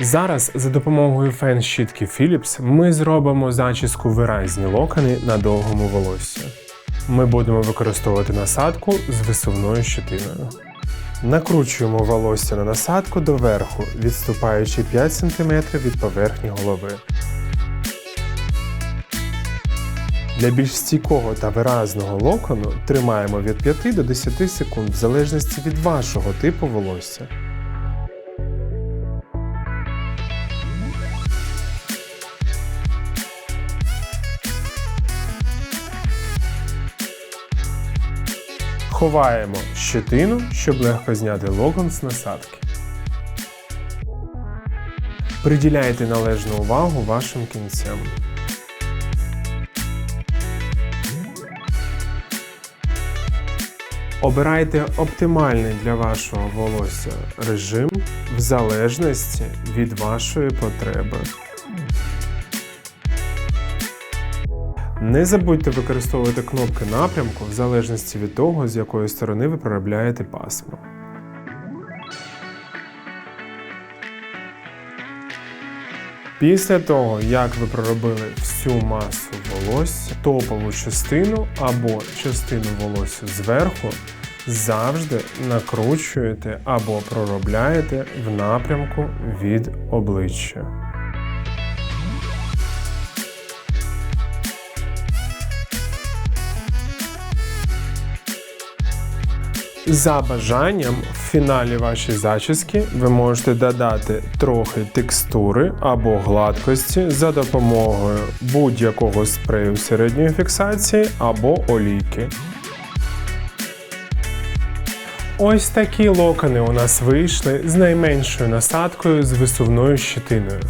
Зараз за допомогою фен-щітки Philips ми зробимо зачіску виразні локони на довгому волосі. Ми будемо використовувати насадку з висувною щетиною. Накручуємо волосся на насадку доверху, відступаючи 5 см від поверхні голови. Для більш стійкого та виразного локону тримаємо від 5 до 10 секунд в залежності від вашого типу волосся. Ховаємо щетину, щоб легко зняти локон з насадки. Приділяйте належну увагу вашим кінцям. Обирайте оптимальний для вашого волосся режим в залежності від вашої потреби. Не забудьте використовувати кнопки напрямку в залежності від того, з якої сторони ви проробляєте пасмо. Після того, як ви проробили всю масу волосся, топову частину або частину волосся зверху, завжди накручуєте або проробляєте в напрямку від обличчя. За бажанням, в фіналі вашої зачіски ви можете додати трохи текстури або гладкості за допомогою будь-якого спрею середньої фіксації або олійки. Ось такі локони у нас вийшли з найменшою насадкою з висувною щетиною.